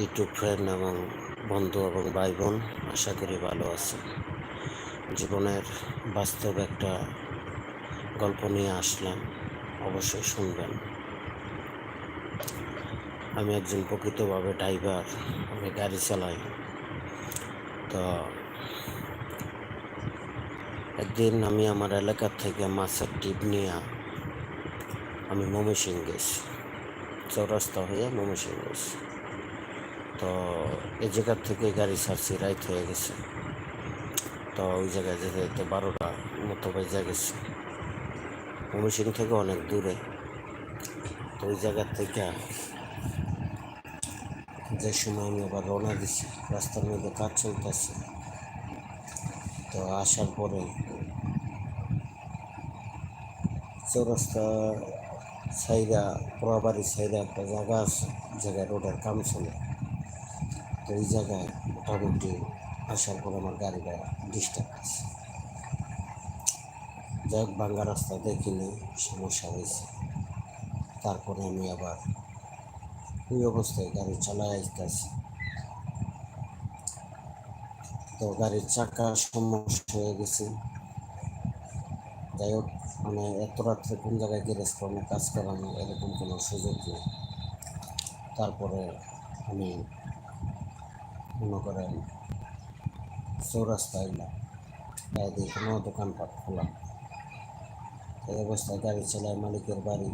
YouTube friend এবং বন্ধু এবং ভাই বোন আশা করি ভালো আছে জীবনের বাস্তব একটা গল্প নিয়ে আসলাম, অবশ্যই শুনবেন। আমি একজন প্রকৃতভাবে ড্রাইভার, আমি গাড়ি চালাই। তো একদিন আমি আমার এলাকার থেকে মাছের টিপ নিয়ে আমি ময়মনসিং গেছি। চৌরাস্তা হয়ে ময়মনসিং গেছি তো এই জায়গার থেকে গাড়ি ছাড়ছি, রাইত হয়ে গেছে। তো ওই জায়গায় যেতে যেতে বারোটা মতো বেজে গেছে। ময়মনসিং থেকে অনেক দূরে। তো ওই জায়গার থেকে যে সময় আমি আবার রওনা দিছি, রাস্তার মধ্যে কাজ চলতেছে। তো আসার পরে চৌরাস্তা সাইডা পোড়াবাড়ি সাইডে একটা জায়গা আছে, জায়গায় রোডের কাম চলে। তো এই জায়গায় মোটামুটি আসার পর আমার গাড়িটা ডিস্টার্ব আছে যাই হোক, ভাঙ্গা রাস্তা দেখিনি, সমস্যা হয়েছে। তারপরে আমি আবার ওই অবস্থায় গাড়ি চালায় আসতেছি। তো গাড়ির চাকা সমস্যা হয়ে গেছে। যাই হোক মানে এত রাত্রে কোন জায়গায় গ্যারেজ করানো কাজ করানো এরকম কোনো সুযোগ নেই। তারপরে আমি মনে করেন চৌরাস্তা এলাম দিয়ে কোনো দোকানপাট খোলা। এই অবস্থায় গাড়ি চালায় মালিকের বাড়ি।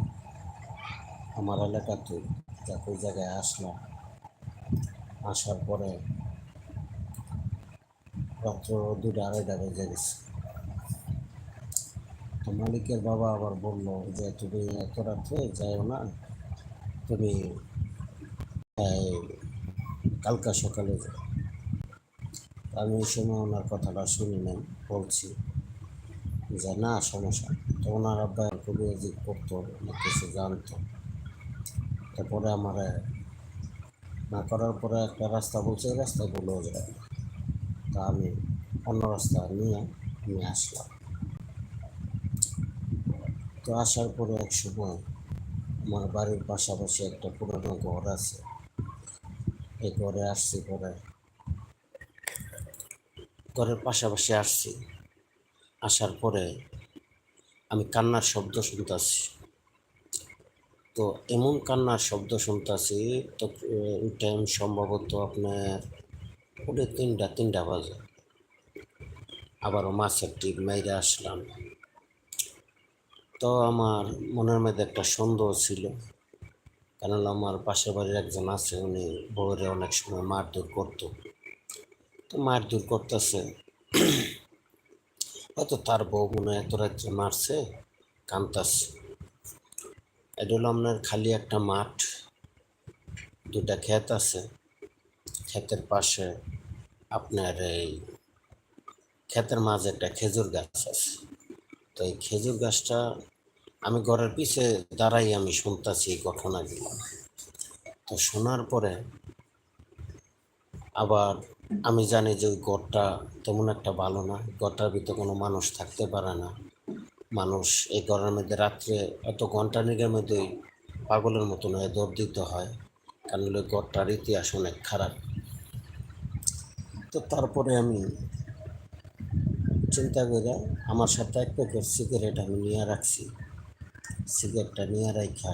আমার এলাকাতে যাক ওই জায়গায় আসলাম আসার পরে রাত্র দুটা আড়াইটা বেজে গেছে। তো মালিকের বাবা আবার বলল যে তুমি এত রাত্রে যাও না তুমি এই, কালকা সকালে যাও আমি ওই সময় ওনার কথাটা শুনি বলছি যে না সমস্যা। তো ওনার আব্বা খুবই জিজ্ঞ করতো অনেক কিছু জানতো তারপরে আমার না করার পরে একটা রাস্তা বলছে এই রাস্তায় বলেও যায়। তা আমি অন্য রাস্তা নিয়ে আমি আসলাম তো আসার পরে এক সময় আমার বাড়ির পাশাপাশি একটা পুরনো ঘর আছে। এই ঘরে আসছি পরে ঘরের পাশাপাশি আসছি। আসার পরে আমি কান্নার শব্দ শুনতেছি। তো এমন কান্নার শব্দ শুনতেছি, তো টাইম সম্ভবত আপনার ওটা তিনটা তিনটা বাজে। আবারও মাছের টিপ মেরে আসলাম। তো আমার মনের মধ্যে একটা সন্দেহ ছিল। কারণ আমার পাশের বাড়ির একজন আছে, উনি বউরে অনেক সময় মারধর করতো। তো মারধর করতেছে। হয়তো তার বউ মনে এত রাত্রে মারছে, কান্তাছে। এটা আপনার খালি একটা মাঠ দুটা ক্ষেত আছে। ক্ষেতের পাশে আপনার এই ক্ষেতের মাঝে একটা খেজুর গাছ আছে। তো এই খেজুর গাছটা আমি ঘরের পিছে দাঁড়াই আমি শুনতেছি এই ঘটনাগুলো। তো শোনার পরে আবার আমি জানি যে ওই গড়টা তেমন একটা ভালো না গড়টার ভিতরে কোনো মানুষ থাকতে পারে না। মানুষ এই ঘরের মধ্যে রাত্রে এত ঘণ্টা নিগের মধ্যেই পাগলের মতন হয়ে দৌড় দিতে হয়। কারণ ওই গড়টার ইতিহাস অনেক খারাপ। তো তারপরে আমি চিন্তা করে আমার সাথে এক প্যাকেট সিগারেট আমি নিয়ে রাখছি। সিগারেটটা নিয়ে রাখা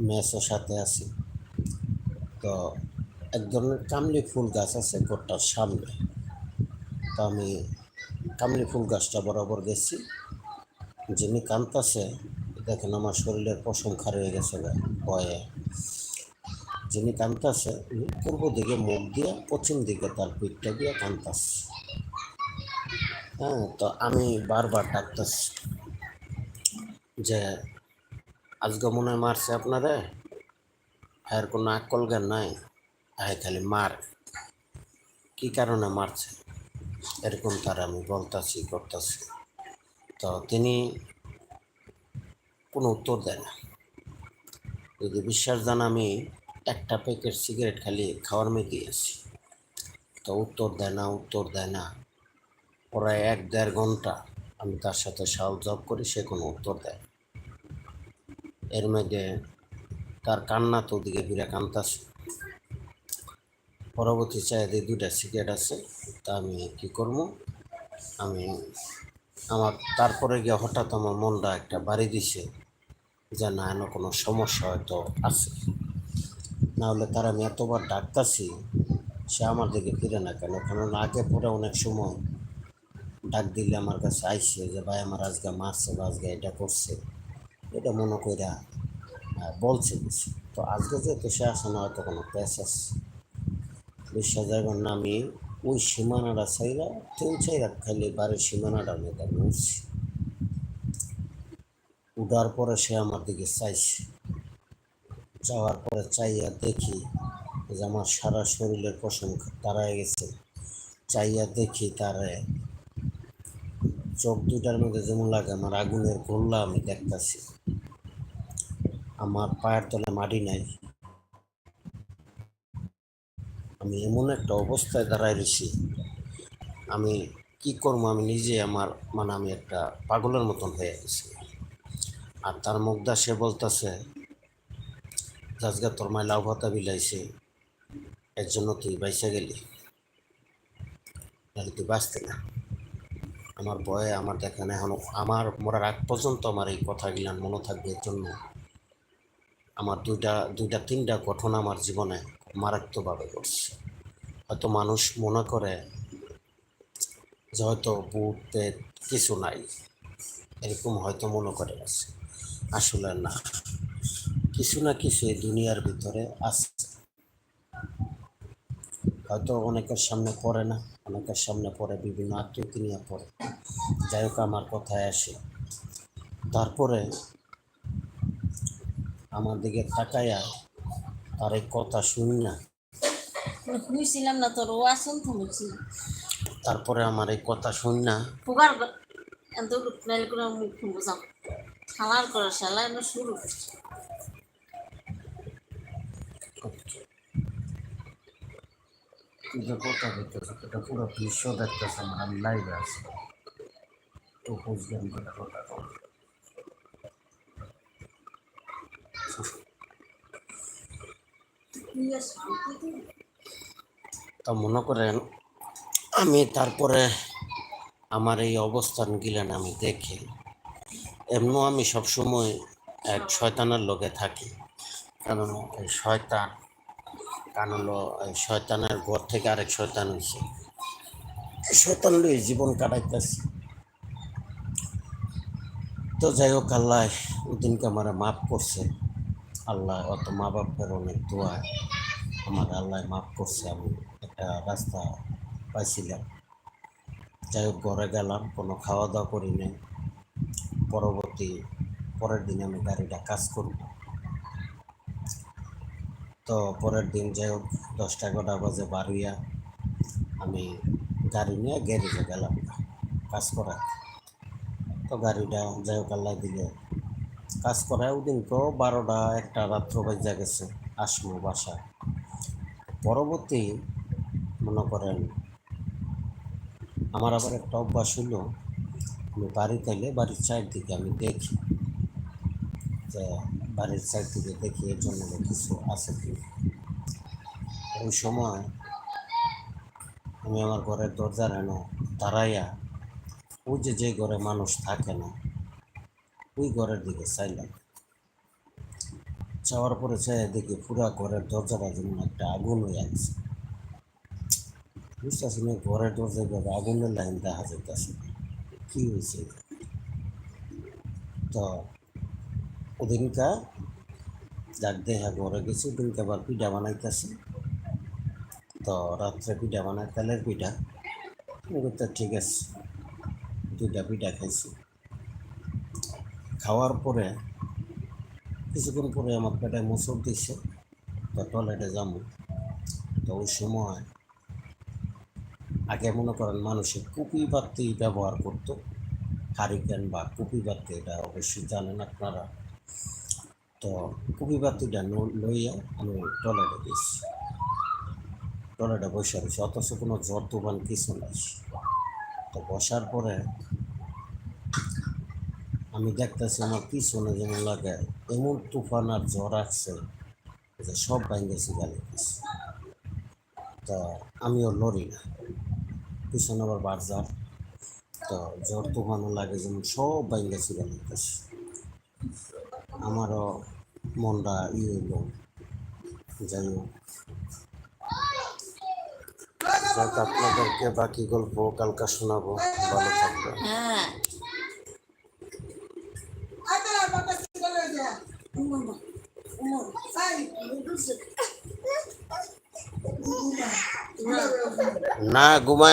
মেসও সাথে আছি। তো এক ধরনের কামলি ফুল গাছ আছে ঘরটার সামনে। তো আমি কামলি ফুল গাছটা বরাবর গেছি। যিনি কান্তাছে, দেখেন আমার শরীরের পশম খার হয়ে গেছে ভয়ে। যিনি কান্তাছে, পূর্ব দিকে মুখ দিয়ে, পশ্চিম দিকে তার পিঠটা দিয়ে কান্তাছে। হ্যাঁ তো আমি বারবার ডাকতেছি। যে আজকে মনে মারছে আপনারে? আর কোনো আকল জ্ঞান নাই? হ্যাঁ খালি মার। কি কারণে মারছে? এরকম তার আমি বলতাছি, করতেছি। তো তিনি কোনো উত্তর দেয় না। যদি বিশ্বাস জান আমি একটা প্যাকেট সিগারেট খালি খাওয়ার মেয়ে আছি। তো উত্তর দেয় না, উত্তর দেয় না। প্রায় এক দেড় ঘণ্টা আমি তার সাথে সাল জব করি, সে কোনো উত্তর দেয়। এর মধ্যে তার কান্না তো ওদিকে ফিরে কান্তাছে পরবর্তী চাইতে দুইটা সিগারেট আছে, তা আমি কি করব? আমি আমার, তারপরে গিয়ে হঠাৎ আমার মনটা একটা বাড়ি দিছে যে না এনে কোনো সমস্যা হয়তো আছে। না হলে তার আমি এতবার ডাকতাছি, সে আমার দিকে ফিরে না কেন? কারণ আগে পরে অনেক সময় ডাক দিলে আমার কাছে আইসে যে, ভাই, আমার আজকে মারছে বা আজকে এটা করছে। এটা মনে কইরা বলছে কিছু। তো আজকে যেহেতু সে আসে না, হয়তো কোনো প্যাস আছে। বিশ্বাস যাবেন না ওই সীমানাটা চাইরা তিন চাইরা খালি বাড়ির সীমানাটা আমি উঠছি উঠার পরে সে আমার দিকে চাইছে। যাওয়ার পরে চাইয়া দেখি যে আমার সারা শরীরের পশম তারায় গেছে। চাইয়া দেখি তারে চোখ দুটার মধ্যে যেমন লাগে, আমার আগুনের গোল্লা আমি দেখতাছি। আমার পায়ের তলে মাটি নাই। আমি এমন একটা অবস্থায় দাঁড়ায় রয়েছি। আমি কি করব? আমি নিজে আমার মানে আমি একটা পাগলের মতন হয়ে গেছি। আর তার মুখদা সে বলতেছে আজকে তোর মায় লাউ ভাতা বিলাইছে, এর জন্য তুই বাইসে গেলি। তাহলে তুই বাঁচতে না। আমার ভয়ে, আমার দেখেন এখন, আমার মরার আগ পর্যন্ত আমার এই কথাগুলান মনে থাকবে এর জন্য। আমার দুইটা দুইটা, তিনটা ঘটনা আমার জীবনে মারাত্মকভাবে ঘটছে। হয়তো মানুষ মনে করে যে হয়তো ভূত পেট কিছু নাই। এরকম হয়তো মনে করে আছে। আসলে না। কিছু না কিছু দুনিয়ার ভিতরে আছে। হয়তো অনেকের সামনে পড়ে না, অনেকের সামনে পড়ে, বিভিন্ন আত্মীয়কে নিয়ে পড়ে। যাই হোক, আমার কথায় আসে। তারপরে আমার দিকে তাকাইয়া তার এই কথা শুনি না। শুইছিলাম না তোর ও আসল শুনেছি তারপরে আমার এই কথা শুনি না। পুগার এত মেল করে মুখ বুঝাম খালার করে শালা এনে শুরু। যে কথা বলতেছ এটা পুরো দৃশ্য দেখতেছ আমার লাইভে আছি। তো বুঝলাম করে কথা তা মনে করেন, আমি তারপরে আমার এই অবস্থান গিলেন আমি দেখি। এমনও আমি সবসময় এক শয়তানের লোকে থাকি। কারণ এই শয়তান, কারণ হলো এই শয়তানের ঘর থেকে আরেক শয়তান হয়েছে শয়তান লই জীবন কাটাইতেছি। তো যাই হোক, আল্লাহ ওদিনকে আমার মাফ করছে। আল্লাহ, অত মা বাপের অনেক দোয়া আমার আল্লাহ মাফ করছে, আমি একটা রাস্তা পাইছিলাম। যাই হোক, ঘরে গেলাম, কোনো খাওয়া দাওয়া করি নাই। পরবর্তী পরের দিন আমি গাড়িটা কাজ করব। তো পরের দিন যাই হোক, দশটা এগারোটা বাজে বাড়িয়া আমি গাড়ি নিয়ে গ্যারেজে গেলাম, কাজ করা তো গাড়িটা যাই হোক, আল্লাহ দিলে কাজ করায় ওদিন তো বারোটা, একটা রাত্র বাজা গেছে আসব বাসা পরবর্তী মনে করেন, আমার আবার একটা অভ্যাস হলো আমি বাড়ি তাইলে বাড়ির চারদিকে আমি দেখি যে বাড়ির চারদিকে দেখি এর জন্য কিছু আছে কি। ওই সময় আমি আমার ঘরের দরজা হেন দাঁড়াইয়া, ওই যে যে ঘরে মানুষ থাকে না ওই ঘরের দিকে চাইলাম। যাওয়ার পরে চাই দেখি পুরা ঘরের দরজাটা যেমন একটা আগুন হয়ে আছে। বুঝতেছি না, ঘরের দরজায় ভাবে আগুনের লাইন দেখা যাইতেছে। কি হয়েছে তো ওদিনকা যাক দেখা ঘরে গেছি, ওদিনকে আবার পিঠা বানাইতেছে। তো রাত্রে পিঠা বানায় তেলের পিঠা। ঠিক আছে, দুইটা পিঠা খাইছি। খাওয়ার পরে, কিছুক্ষণ পরে আমার পেটে মোচড় দিচ্ছে তো টয়লেটে যাব। তো ওই সময় আগে মনে করেন মানুষের কুপি বাতি ব্যবহার করতো। হারিকেন বা কুপি বাতি এটা অবশ্যই জানেন আপনারা। তো কুপি বাতিটা লইয়া আমি টয়লেটে গেছি। টয়লেটে বসে রয়েছি, অথচ কোনো জ্বর তুফান কিছু নাই। তো বসার পরে আমি দেখতেছি আমার পিছনে যেমন লাগে এমন তুফান আর জ্বর আসছে যে সব ভাঙ্গেছি গালি তা আমিও লড়ি না। পিছনে আবার বারজার। তো জ্বর তুফানও লাগে যেমন সব ভাঙ্গেছি গালি আমারও মনটা ই হইল। যাই হোক। আপনাদেরকে বাকি গল্প কালকা শোনাবো। ভালো থাকবে হ্যাঁ না ঘুমায়